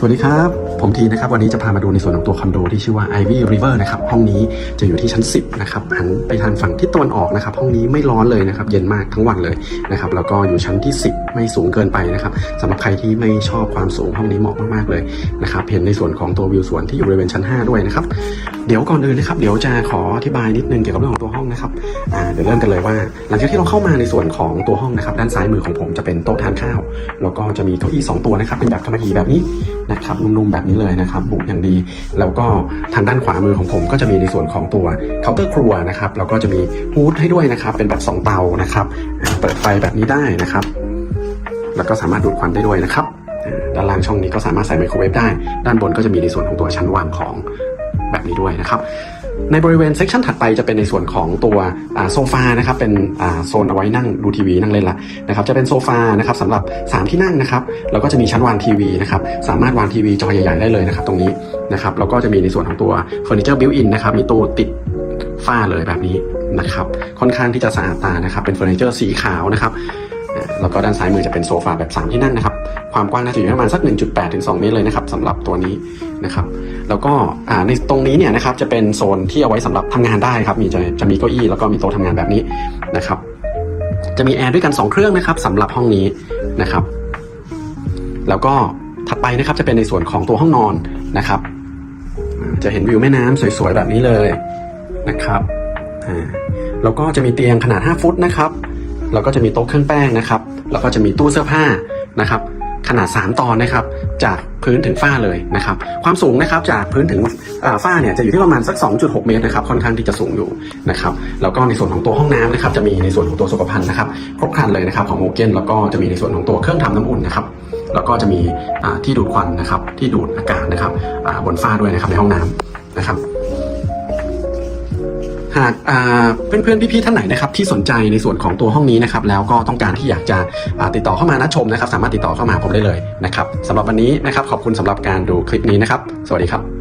สวัสดีครับ ผมทีนะครับ วันนี้จะพามาดูในส่วนของตัวคอนโดที่ชื่อว่า Ivy River นะครับ ห้องนี้จะอยู่ที่ชั้น 10 นะครับ หันไปทางฝั่งทิศตะวันออกนะครับ ห้องนี้ไม่ร้อนเลยนะครับ เย็นมากทั้งวันเลยนะครับ แล้วก็อยู่ชั้นที่ 10 ไม่สูงเกินไปนะครับสำหรับใครที่ไม่ชอบความสูงห้องนี้เหมาะมากๆเลยนะครับ เห็นในส่วนของตัววิวสวนที่อยู่บริเวณชั้น 5 ด้วยนะครับ เดี๋ยวก่อนอื่นนะครับ เดี๋ยวจะขออธิบายนิดนึงเกี่ยวกับเรื่องของตัวห้องนะครับเดี๋ยวเริ่มกันเลยว่า หลังจากที่เราเข้ามาในส่วนของตัวห้องนะครับ ด้านซ้ายมือของผมจะเป็นโต๊ะทานข้าว แล้วก็จะมีเก้าอี้สองตัวนะครับ เป็นแบบธรรมะหีแบบนี้ นะครับนุ่มๆแบบนี้เลยนะครับบุกอย่างดี แล้วก็ทางด้านขวามือของผมก็จะมีในส่วนของตัวเคาน์เตอร์ครัวนะครับแล้วก็จะมีฮูดให้ด้วยนะครับ เป็นแบบสองเตานะครับ เปิดไฟแบบนี้ได้นะครับ แล้วก็สามารถดูดควันได้ด้วยนะครับ ด้านล่างช่องนี้ก็สามารถใส่ไมโครเวฟได้ ด้านบนก็จะมีในส่วนของตัวชั้นวางของแบบนี้ด้วยนะครับ ในบริเวณเซกชันถัดไปจะเป็นในส่วนของตัวโซฟานะครับเป็นโซนเอาไว้นั่งดูทีวีนั่งเล่นละนะครับจะเป็นโซฟานะครับสำหรับ 3 ที่นั่งนะครับแล้วก็จะมีชั้นวางทีวีนะครับสามารถวางทีวีจอใหญ่ๆได้เลยนะครับตรงนี้นะครับแล้วก็จะมีในส่วนของตัวเฟอร์นิเจอร์บิวอินนะครับมีตู้ติดฝ้าเลยแบบนี้นะครับค่อนข้างที่จะสะอาดตานะครับเป็นเฟอร์นิเจอร์สีขาวนะครับ แล้วก็ด้านซ้ายมือจะเป็นโซฟาแบบ 3 ที่นั่งนะครับ ความกว้างน่าจะอยู่ที่ประมาณสัก 1.8 ถึง 2 เมตรเลยนะครับสำหรับตัวนี้นะครับ แล้วก็ในตรงนี้เนี่ยนะครับจะเป็นโซนที่เอาไว้สำหรับทำงานได้ครับ มีจะจะมีเก้าอี้แล้วก็มีโต๊ะทำงานแบบนี้นะครับ จะมีแอร์ด้วยกัน 2 เครื่องนะครับสำหรับห้องนี้นะครับ แล้วก็ถัดไปนะครับจะเป็นในส่วนของตัวห้องนอนนะครับ จะเห็นวิวแม่น้ำสวยๆแบบนี้เลยนะครับแล้วก็จะมีเตียงขนาด 5 ฟุตนะครับ แล้วก็จะมีโต๊ะเครื่องแป้งนะครับ แล้วก็จะมีตู้เสื้อผ้านะครับ ขนาด 3 ตอนนะครับ จากพื้นถึงฝ้าเลยนะครับ ความสูงนะครับจากพื้นถึงฝ้าเนี่ยจะอยู่ที่ประมาณสัก 2.6 เมตรนะครับ ค่อนข้างที่จะสูงอยู่นะครับ แล้วก็ในส่วนของตัวห้องน้ำนะครับ จะมีในส่วนของตัวสุขภัณฑ์นะครับ ครบครันเลยนะครับของโอเกนแล้วก็จะมีในส่วนของตัวเครื่องทำน้ำอุ่นนะครับแล้วก็จะมีที่ดูดควันนะครับ ที่ดูดอากาศนะครับบนฝ้าด้วยนะครับในห้องน้ำนะครับ หากเพื่อนๆพี่ๆท่านไหนนะครับที่สนใจในส่วนของตัวห้องนี้นะครับแล้วก็ต้องการที่อยากจะติดต่อเข้ามานัดชมนะครับ สามารถติดต่อเข้ามาหาผมได้เลยนะครับสำหรับวันนี้นะครับขอบคุณสำหรับการดูคลิปนี้นะครับ สวัสดีครับ